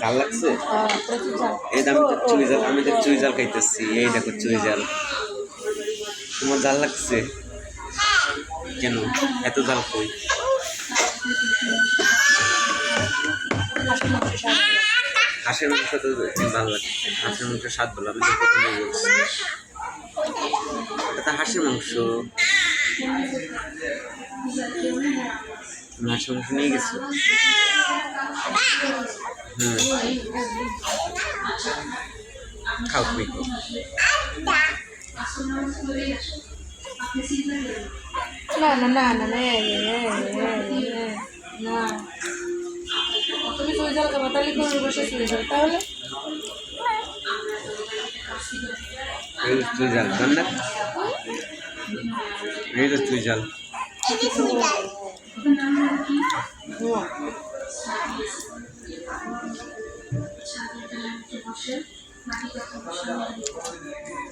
জাল লাগছে? হ্যাঁ। এই দাম তো চুই জাল। আমি তো চুই জাল খাইতেছি এই দেখো চুই জাল। তোমার জাল লাগছে? কেন? এত জাল কই? হাঁসের মাংস তো ভালো লাগছে হাঁসের মাংস স্বাদ ভালো আমি তো প্রথমে বলছি। এটা তো হাঁসের মাংস। হাঁসের মাংস নিয়ে গেছো? খাও তুমি না না না না না না তুমি চুই ঝাল খাব তাহলে করে বসে ঝাল তাহলে? এই তো চুই জাল না এই তো চুই জাল হুম।